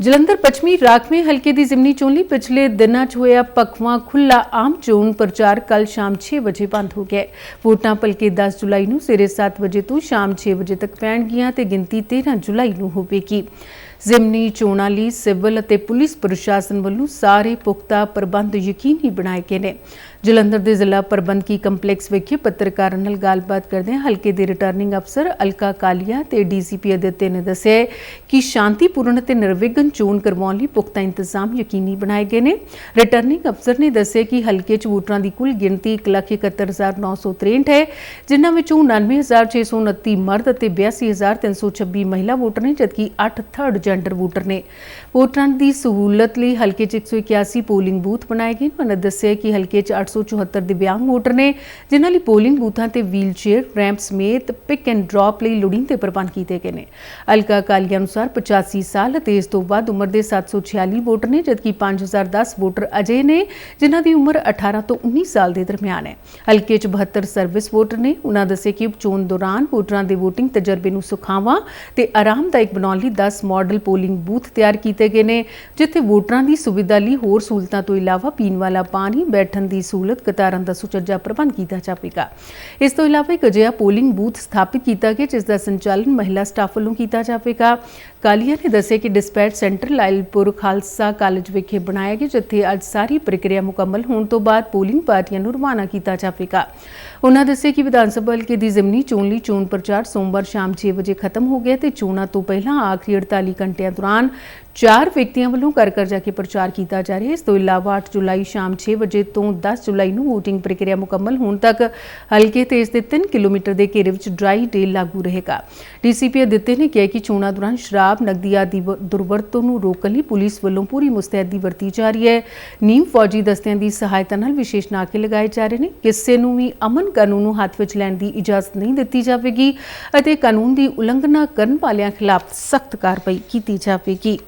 ਜਲੰਧਰ ਪੱਛਮੀ ਰਾਖਵੇਂ ਹਲਕੇ ਦੀ ਜ਼ਿਮਨੀ ਚੋਣ ਲਈ ਪਿਛਲੇ ਦਿਨਾਂ 'ਚ ਹੋਇਆ ਪਖਵਾ ਖੁੱਲਾ ਆਮ ਚੋਣ ਪ੍ਰਚਾਰ ਕੱਲ ਸ਼ਾਮ 6 ਵਜੇ ਬੰਦ ਹੋ ਗਿਆ। ਵੋਟਾਂ ਭਲਕੇ 10 ਜੁਲਾਈ ਨੂੰ ਸਵੇਰੇ 7 ਵਜੇ ਤੋਂ ਸ਼ਾਮ 6 ਵਜੇ ਤੱਕ ਪੈਣਗੀਆਂ ਤੇ ਗਿਣਤੀ 13 ਜੁਲਾਈ ਨੂੰ ਹੋਵੇਗੀ। ਜ਼ਿਮਨੀ ਚੋਣਾਂ ਲਈ ਸਿਵਲ ਅਤੇ ਪੁਲਿਸ ਪ੍ਰਸ਼ਾਸਨ ਵੱਲੋਂ ਸਾਰੇ ਪੁਖਤਾ ਪ੍ਰਬੰਧ ਯਕੀਨੀ ਬਣਾਏ ਗਏ ਨੇ। ਜਲੰਧਰ ਦੇ ਜ਼ਿਲ੍ਹਾ ਪ੍ਰਬੰਧਕੀ ਕੰਪਲੈਕਸ ਵਿਖੇ ਪੱਤਰਕਾਰਾਂ ਨਾਲ ਗੱਲਬਾਤ ਕਰਦੇ ਹਲਕੇ ਦੇ ਰਿਟਰਨਿੰਗ ਅਫਸਰ ਅਲਕਾ ਕਾਲੀਆ ਤੇ ਡੀਸੀਪੀ ਅਦਿੱਤੇ ਨੇ ਦੱਸਿਆ ਕਿ ਸ਼ਾਂਤੀਪੂਰਨ ਅਤੇ ਨਿਰਵਿਘਨ ਚੋਣ ਕਰਵਾਉਣ ਲਈ ਪੁਖਤਾ ਇੰਤਜ਼ਾਮ ਯਕੀਨੀ ਬਣਾਏ ਗਏ ਨੇ। ਰਿਟਰਨਿੰਗ ਅਫਸਰ ਨੇ ਦੱਸਿਆ ਕਿ ਹਲਕੇ 'ਚ ਵੋਟਰਾਂ ਦੀ ਕੁੱਲ ਗਿਣਤੀ 171963 ਹੈ, ਜਿਨ੍ਹਾਂ ਵਿੱਚੋਂ 99629 ਮਰਦ ਅਤੇ 82326 ਮਹਿਲਾ ਵੋਟਰ ਨੇ, ਜਦਕਿ 8 ਥਰਡ ਜੈਂਡਰ ਵੋਟਰ ਨੇ। ਵੋਟਰਾਂ ਦੀ ਸਹੂਲਤ ਲਈ ਹਲਕੇ 'ਚ 181 ਪੋਲਿੰਗ ਬੂਥ ਬਣਾਏ ਗਏ ਉਹਨਾਂ ਨੇ ਦੱਸਿਆ ਕਿ ਹਲਕੇ 'ਚ 874 ਦਿਵਿਆਂਗ ਵੋਟਰ ਨੇ, ਜਿਨ੍ਹਾਂ ਲਈ ਪੋਲਿੰਗ ਬੂਥਾਂ ਤੇ ਵੀਲਚੇਅਰ ਰੈਂਪ ਸਮੇਤ ਪਿਕ ਐਂਡ ਡ੍ਰੌਪ ਲਈ ਲੋੜੀਂਦੇ ਪ੍ਰਬੰਧ ਕੀਤੇ ਗਏ ਨੇ। ਹਲਕਾ ਕਾਲੀਆ ਅਨੁਸਾਰ 85 ਸਾਲ ਅਤੇ ਇਸ ਤੋਂ ਵੱਧ ਉਮਰ ਦੇ 746 ਵੋਟਰ ਨੇ, ਜਦਕਿ 5010 ਵੋਟਰ ਅਜੇ ਨੇ, ਜਿਨ੍ਹਾਂ ਦੀ ਉਮਰ 18 ਤੋਂ 19 ਸਾਲ ਦੇ ਦਰਮਿਆਨ ਹੈ। ਹਲਕੇ 'ਚ 72 ਸਰਵਿਸ ਵੋਟਰ ਨੇ। ਉਹਨਾਂ ਦੱਸਿਆ ਕਿ ਉਪਚੋਣ ਦੌਰਾਨ ਵੋਟਰਾਂ ਦੇ VOTING ਤਜਰਬੇ ਨੂੰ ਸੁਖਾਵਾਂ ਤੇ ਆਰਾਮਦਾਇਕ ਬਣਾਉਣ ਲਈ 10 ਮਾਡਲ ਪੋਲਿੰਗ ਬੂਥ ਤਿਆਰ ਕੀਤੇ ਗਏ ਨੇ, ਜਿੱਥੇ ਵੋਟਰਾਂ ਦੀ ਸੁਵਿਧਾ ਲਈ ਹੋਰ ਸਹੂਲਤਾਂ ਤੋਂ ਇਲਾਵਾ ਪੀਣ ਵਾਲਾ ਪਾਣੀ, ਬੈਠਣ ਦੀ ਸਹੂਲਤ, ਕਤਾਰਾਂ ਦਾ ਸੁਚੱਜਾ ਪ੍ਰਬੰਧ ਕੀਤਾ ਜਾਵੇਗਾ। ਇਸ ਤੋਂ ਇਲਾਵਾ ਇੱਕ ਅਜਿਹਾ ਪੋਲਿੰਗ ਬੂਥ ਸਥਾਪਿਤ ਕੀਤਾ ਗਿਆ, ਜਿਸ ਦਾ ਸੰਚਾਲਨ ਮਹਿਲਾ ਸਟਾਫ ਵੱਲੋਂ ਕੀਤਾ ਜਾਵੇਗਾ। ਕਾਲੀਆ ਨੇ ਦੱਸਿਆ ਕਿ dispatch centre Lyallpur Khalsa college ਵਿਖੇ ਬਣਾਇਆ ਗਿਆ, ਜਿੱਥੇ ਅੱਜ ਸਾਰੀ ਪ੍ਰਕਿਰਿਆ ਮੁਕੰਮਲ ਹੋਣ ਤੋਂ ਬਾਅਦ ਪੋਲਿੰਗ ਪਾਰਟੀਆਂ ਨੂੰ ਰਵਾਨਾ ਕੀਤਾ ਜਾਵੇਗਾ। ਉਹਨਾਂ ਦੱਸਿਆ ਕਿ ਵਿਧਾਨ ਸਭਾ ਹਲਕੇ ਦੀ ਜ਼ਿਮਨੀ ਚੋਣ ਲਈ ਚੋਣ ਪ੍ਰਚਾਰ ਸੋਮਵਾਰ ਸ਼ਾਮ 6 ਵਜੇ ਖਤਮ ਹੋ ਗਿਆ ਤੇ ਚੋਣਾਂ ਤੋਂ ਪਹਿਲਾਂ ਆਖਰੀ 48 ਘੰਟਿਆਂ ਦੌਰਾਨ ਚਾਰ ਵਿਅਕਤੀਆਂ ਵੱਲੋਂ ਘਰ ਘਰ ਜਾ ਕੇ ਪ੍ਰਚਾਰ ਕੀਤਾ ਜਾ ਰਿਹਾ ਹੈ। ਇਸ ਤੋਂ ਇਲਾਵਾ 8 ਜੁਲਾਈ ਸ਼ਾਮ 6 ਵਜੇ ਤੋਂ 10 ਜੁਲਾਈ ਨੂੰ VOTING ਪ੍ਰਕਿਰਿਆ ਮੁਕੰਮਲ ਹੋਣ ਤੱਕ ਹਲਕੇ ਤੇ ਇਸ ਦੇ 3 ਕਿਲੋਮੀਟਰ ਦੇ ਘੇਰੇ ਵਿੱਚ ਡਰਾਈ ਡੇ ਲਾਗੂ ਰਹੇਗਾ। ਡੀਸੀਪੀ ਅਦਿੱਤੇ ਨੇ ਕਿਹਾ ਕਿ ਚੋਣਾਂ ਦੌਰਾਨ ਸ਼ਰਾਬ, ਨਕਦੀ ਆਦਿ ਦੁਰਵਰਤੋਂ ਨੂੰ ਰੋਕਣ ਲਈ ਪੁਲਿਸ ਵੱਲੋਂ ਪੂਰੀ ਮੁਸਤੈਦੀ ਵਰਤੀ ਜਾ ਰਹੀ ਹੈ। ਨੀਮ ਫੌਜੀ ਦਸਤਿਆਂ ਦੀ ਸਹਾਇਤਾ ਨਾਲ ਵਿਸ਼ੇਸ਼ ਨਾਕੇ ਲਗਾਏ ਜਾ ਰਹੇ ਨੇ। ਕਿਸੇ ਨੂੰ ਵੀ ਅਮਨ ਕਾਨੂੰਨ ਨੂੰ ਹੱਥ ਵਿੱਚ ਲੈਣ ਦੀ ਇਜਾਜ਼ਤ ਨਹੀਂ ਦਿੱਤੀ ਜਾਵੇਗੀ ਅਤੇ ਕਾਨੂੰਨ ਦੀ ਉਲੰਘਣਾ ਕਰਨ ਵਾਲਿਆਂ ਖਿਲਾਫ ਸਖਤ ਕਾਰਵਾਈ ਕੀਤੀ ਜਾਵੇਗੀ।